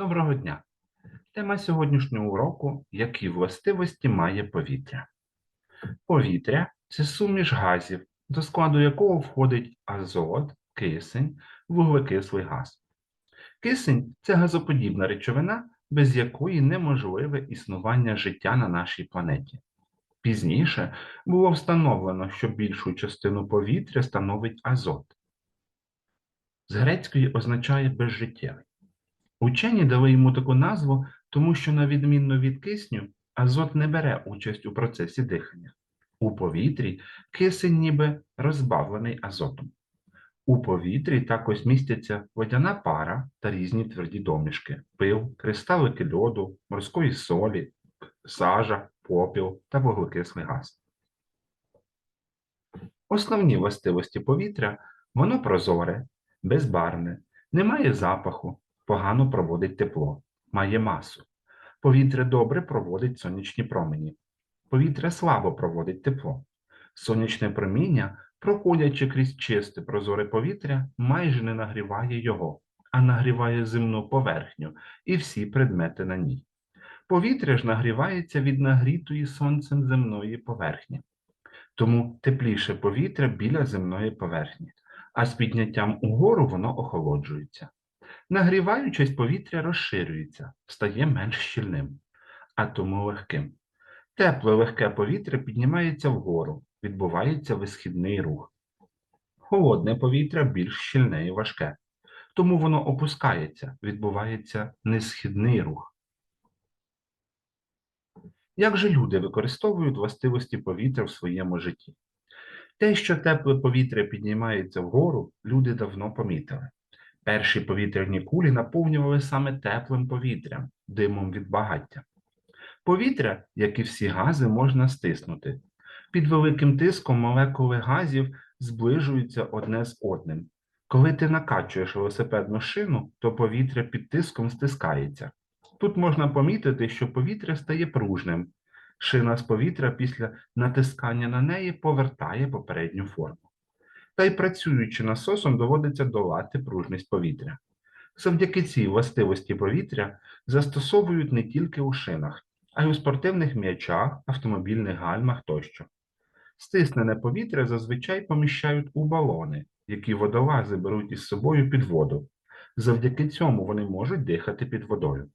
Доброго дня! Тема сьогоднішнього уроку які властивості має повітря. Повітря це суміш газів, до складу якого входить азот, кисень, вуглекислий газ. Кисень це газоподібна речовина, без якої неможливе існування життя на нашій планеті. Пізніше було встановлено, що більшу частину повітря становить азот. З грецької означає безжиттєвий. Учені дали йому таку назву, тому що, на відміну від кисню, азот не бере участь у процесі дихання. У повітрі кисень ніби розбавлений азотом. У повітрі також містяться водяна пара та різні тверді домішки, пил, кристалики льоду, морської солі, сажа, попіл та вуглекислий газ. Основні властивості повітря воно прозоре, безбарне, не має запаху, погано проводить тепло, має масу. Повітря добре проводить сонячні промені. Повітря слабо проводить тепло. Сонячне проміння, проходячи крізь чисте прозоре повітря, майже не нагріває його, а нагріває земну поверхню і всі предмети на ній. Повітря ж нагрівається від нагрітої сонцем земної поверхні. Тому тепліше повітря біля земної поверхні, а з підняттям угору воно охолоджується. Нагріваючись, повітря розширюється, стає менш щільним, а тому легким. Тепле легке повітря піднімається вгору, відбувається висхідний рух. Холодне повітря більш щільне і важке, тому воно опускається, відбувається несхідний рух. Як же люди використовують властивості повітря в своєму житті? Те, що тепле повітря піднімається вгору, люди давно помітили. Перші повітряні кулі наповнювали саме теплим повітрям, димом від багаття. Повітря, як і всі гази, можна стиснути. Під великим тиском молекули газів зближуються одне з одним. Коли ти накачуєш велосипедну шину, то повітря під тиском стискається. Тут можна помітити, що повітря стає пружним. Шина з повітря після натискання на неї повертає попередню форму. Та й працюючи насосом, доводиться долати пружність повітря. Завдяки цій властивості повітря застосовують не тільки у шинах, а й у спортивних м'ячах, автомобільних гальмах тощо. Стиснене повітря зазвичай поміщають у балони, які водолази беруть із собою під воду. Завдяки цьому вони можуть дихати під водою.